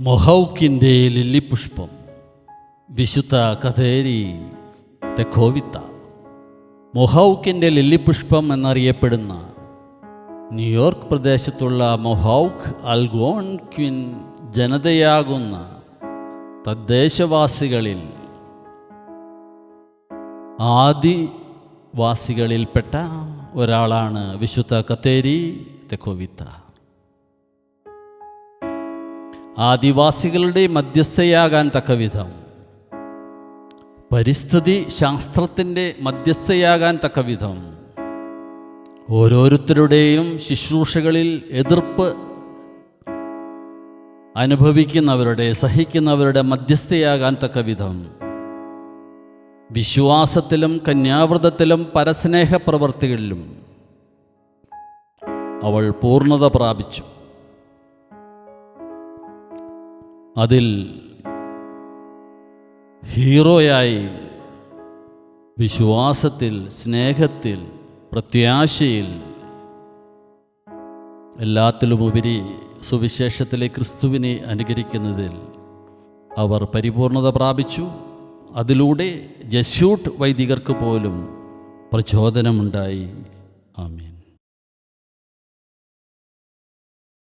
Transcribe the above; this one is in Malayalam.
മൊഹൗക്കിന്റെ ലില്ലിപുഷ്പം. വിശുദ്ധ കഥേരി തെക്കോവിത്ത മൊഹൗക്കിന്റെ ലില്ലിപുഷ്പം എന്നറിയപ്പെടുന്ന ന്യൂയോർക്ക് പ്രദേശത്തുള്ള മൊഹൗക്ക് അൽഗോൺക്വിൻ ജനതയാകുന്ന തദ്ദേശവാസികളിൽ ആദിവാസികളിൽപ്പെട്ട ഒരാളാണ് വിശുദ്ധ കത്തേരി തെക്കോവിത്ത ആദിവാസികളുടെ മധ്യസ്ഥയാകാൻ തക്കവിധം. പരിസ്ഥിതി ശാസ്ത്രത്തിന്റെ മധ്യസ്ഥയാകാൻ തക്കവിധം. ഓരോരുത്തരുടെയും ശുശ്രൂഷകളിൽ എതിർപ്പ് അനുഭവിക്കുന്നവരുടെ സഹിക്കുന്നവരുടെ മധ്യസ്ഥയാകാൻ തക്കവിധം. വിശ്വാസത്തിലും കന്യാവ്രതത്തിലും പരസ്നേഹ പ്രവർത്തികളിലും അവൾ പൂർണത പ്രാപിച്ചു. അതിൽ ഹീറോയായി വിശ്വാസത്തിൽ സ്നേഹത്തിൽ പ്രത്യാശയിൽ എല്ലാത്തിലുമുപരി സുവിശേഷത്തിലെ ക്രിസ്തുവിനെ അനുകരിക്കുന്നതിൽ അവർ പരിപൂർണത പ്രാപിച്ചു. അതിലൂടെ ജസ്യൂട്ട് വൈദികർക്ക് പോലും പ്രചോദനമുണ്ടായി. ആമേ